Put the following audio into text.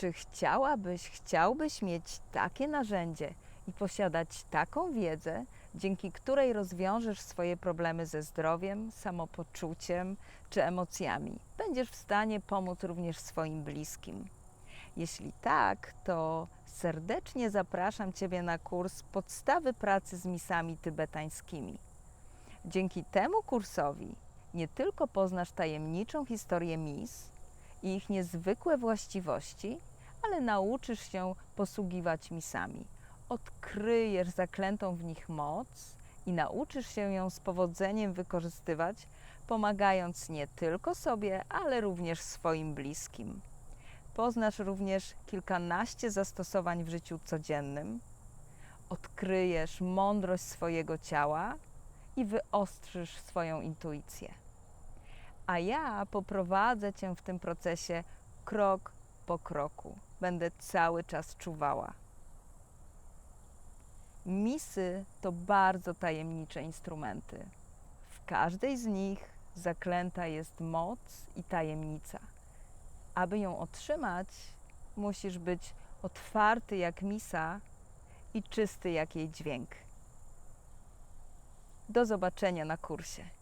Czy chciałabyś, chciałbyś mieć takie narzędzie i posiadać taką wiedzę, dzięki której rozwiążesz swoje problemy ze zdrowiem, samopoczuciem czy emocjami? Będziesz w stanie pomóc również swoim bliskim. Jeśli tak, to serdecznie zapraszam Ciebie na kurs Podstawy pracy z misami tybetańskimi. Dzięki temu kursowi nie tylko poznasz tajemniczą historię mis i ich niezwykłe właściwości, ale nauczysz się posługiwać misami. Odkryjesz zaklętą w nich moc i nauczysz się ją z powodzeniem wykorzystywać, pomagając nie tylko sobie, ale również swoim bliskim. Poznasz również kilkanaście zastosowań w życiu codziennym, odkryjesz mądrość swojego ciała i wyostrzysz swoją intuicję. A ja poprowadzę Cię w tym procesie krok po kroku. Będę cały czas czuwała. Misy to bardzo tajemnicze instrumenty. W każdej z nich zaklęta jest moc i tajemnica. Aby ją otrzymać, musisz być otwarty jak misa i czysty jak jej dźwięk. Do zobaczenia na kursie.